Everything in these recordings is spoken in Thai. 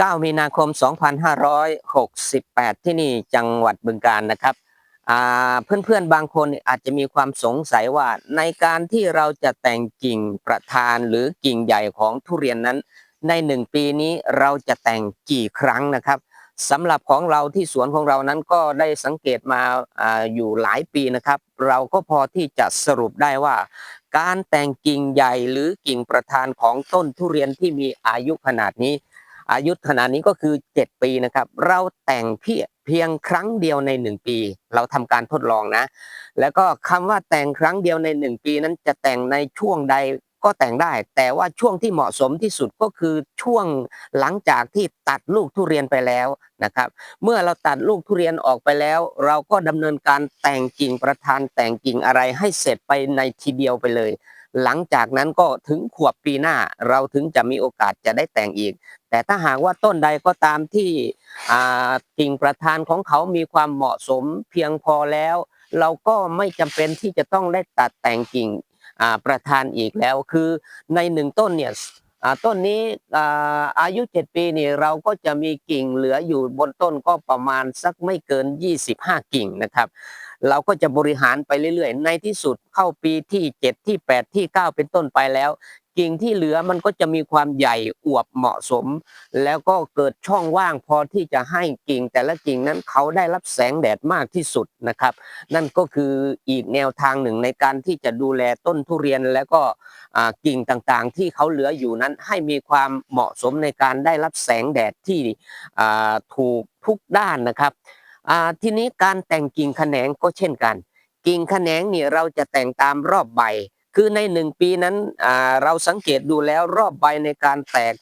9 มีนาคม 2568 ที่นี่จังหวัดบึงกาฬนะครับเพื่อนๆบางคนอาจจะมีความสงสัยว่าในการที่เราจะแต่งกิ่งประธานหรือกิ่งใหญ่ของทุเรียนนั้น ในหนึ่งปีนี้เราจะแต่งกี่ครั้งนะครับสำหรับของเราที่สวนของเรานั้นก็ได้สังเกตมาอาอยู่หลายปีนะครับ เราก็พอที่จะสรุปได้ว่า การแต่งกิ่งใหญ่หรือกิ่งประธานของต้นทุเรียนที่มีอายุขนาดนี้ อายุขนาดนี้ก็คือ 7 ปีนะครับ เราแต่งเพียเพียงครั้งเดียวใน 1 ปี เราทำการทดลองนะ แล้วก็คำว่าแต่งครั้งเดียวใน 1 ปีนั้นจะแต่งในช่วงใดก็แต่งได้ แต่ว่าช่วงที่เหมาะสมที่สุดก็คือช่วงหลังจากที่ตัดลูกทุเรียนไปแล้วนะครับ เมื่อเราตัดลูกทุเรียนออกไปแล้ว เราก็ดำเนินการแต่งกิ่งประธานแต่งกิ่งอะไรให้เสร็จไปในทีเดียวไปเลย หลังจากนั้นก็ถึงขวบปีหน้าเราถึงจะมีโอกาสจะได้แต่งอีก แต่ถ้าหากว่าต้นใดก็ตามที่กิ่งประธานของเขามีความเหมาะสมเพียงพอแล้ว เราก็ไม่จำเป็นที่จะต้องได้ตัดแต่งกิ่งประธานอีกแล้ว คือในหนึ่งต้นเนี่ยต้นนี้อ่าอายุ 7 ปีนี่เราก็จะมีกิ่งเหลืออยู่บนต้นก็ประมาณสักไม่เกิน 25 กิ่งนะครับ เราก็จะบริหารไปเรื่อยๆ ในที่สุดเข้าปีที่ 7 ที่ 8 ที่ 9 เป็นต้นไปแล้วกิ่งที่เหลือมันก็จะมีความใหญ่อวบเหมาะสม แล้วก็เกิดช่องว่างพอที่จะให้กิ่ง แต่ละกิ่งนั้นเขาได้รับแสงแดดมากที่สุดนะครับ นั่นก็คืออีกแนวทางหนึ่งในการที่จะดูแลต้นทุเรียนแล้วก็กิ่งต่างๆ ที่เขาเหลืออยู่นั้นให้มีความเหมาะสมในการได้รับแสงแดดที่ถูกทุกด้านนะครับ ทีนี้การแต่งกิ่งแขนงก็เช่นกัน กิ่งแขนงเนี่ยเราจะแต่งตามรอบใบ คือในหนึ่งปีนั้นเราสังเกตดูแล้วรอบใบในการแตก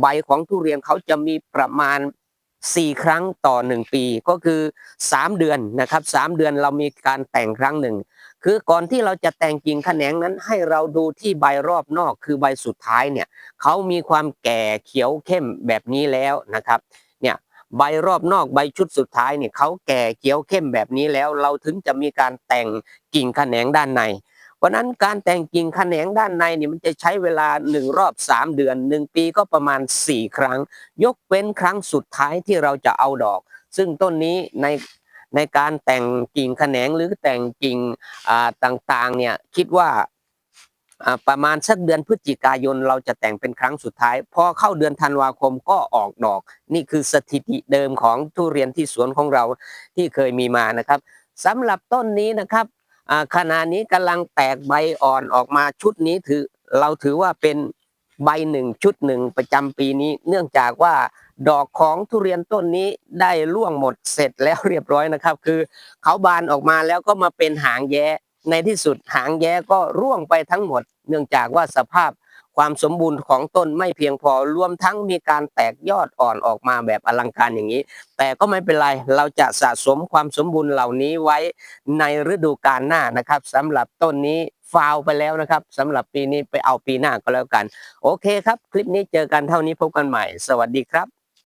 ใบของทุเรียนเขาจะมีประมาณ 4 ครั้งต่อ 1 ปีก็คือ 3 เดือนนะครับ3เดือนเรามีการแต่งครั้งหนึ่งคือก่อนที่เราจะแต่งกิ่งแขนงนั้นให้เราดูที่ใบรอบนอกคือใบสุดท้ายเนี่ยเขามีความแก่เขียวเข้มแบบนี้แล้วนะครับ ใบรอบนอกใบชุดสุดท้ายเนี่ยเขาแก่เขียวเข้มแบบนี้แล้ว เราถึงจะมีการแต่งกิ่งแขนงด้านในเพราะนั้นการแต่งกิ่งแขนงด้านในเนี่ยมันจะใช้เวลาหนึ่งรอบสามเดือนหนึ่งปีก็ประมาณสี่ครั้ง ยกเว้นครั้งสุดท้ายที่เราจะเอาดอก ซึ่งต้นนี้ในในการแต่งกิ่งแขนงหรือแต่งกิ่งอ่าต่างๆเนี่ยคิดว่า ประมาณสักเดือนพฤศจิกายนเราจะแต่งเป็นครั้งสุดท้าย พอเข้าเดือนธันวาคมก็ออกดอก นี่คือสถิติเดิมของทุเรียนที่สวนของเราที่เคยมีมานะครับสำหรับต้นนี้นะครับอ่าขณะนี้กำลังแตกใบอ่อนออกมาชุดนี้ถือเราถือว่าเป็นใบหนึ่งชุดหนึ่งประจำปีนี้ เนื่องจากว่าดอกของทุเรียนต้นนี้ได้ร่วงหมดเสร็จแล้วเรียบร้อยนะครับ คือเขาบานออกมาแล้วก็มาเป็นหางแย้ ในที่สุดหางแย้ก็ร่วงไปทั้งหมด เนื่องจากว่าสภาพความสมบูรณ์ของต้นไม่เพียงพอรวมทั้งมีการแตกยอดอ่อนออกมาแบบอลังการอย่างนี้ แต่ก็ไม่เป็นไรเราจะสะสมความสมบูรณ์เหล่านี้ไว้ในฤดูกาลหน้านะครับสำหรับต้นนี้ฟาวไปแล้วนะครับสำหรับปีนี้ไปเอาปีหน้าก็แล้วกัน โอเคครับ คลิปนี้เจอกันเท่านี้พบกันใหม่ สวัสดีครับ